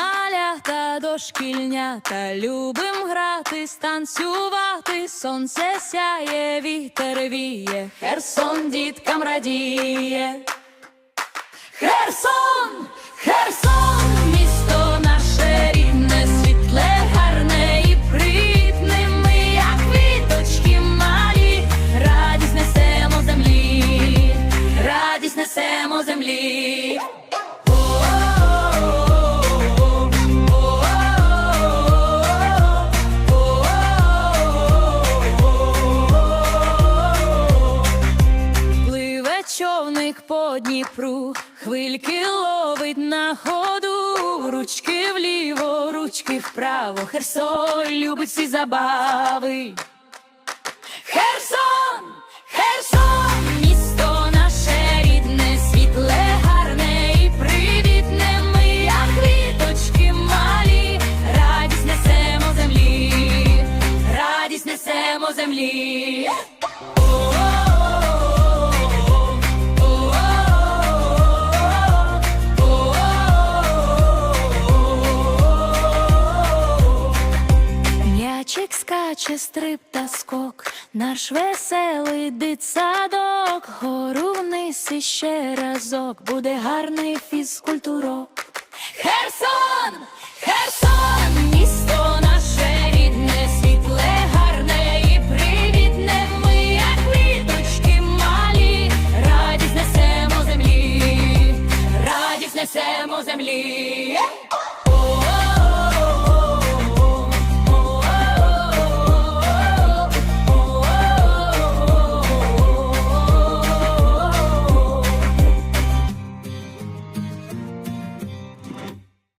малята, любим грати, станцювати, сонце сяє, вітер віє, Херсон діткам радіє. Херсон, Херсон, місто наше човник по Дніпру, хвильки ловить на ходу, ручки вліво, ручки вправо, Херсон любить всі забави. Херсон, Херсон, місто наше рідне, світле, гарне і привітне. Ми, як квіточки малі, радість несемо землі, радість несемо землі. Скаче, стрип та скок, наш веселий дитсадок, гору вниз іще разок, буде гарний фізкультурок.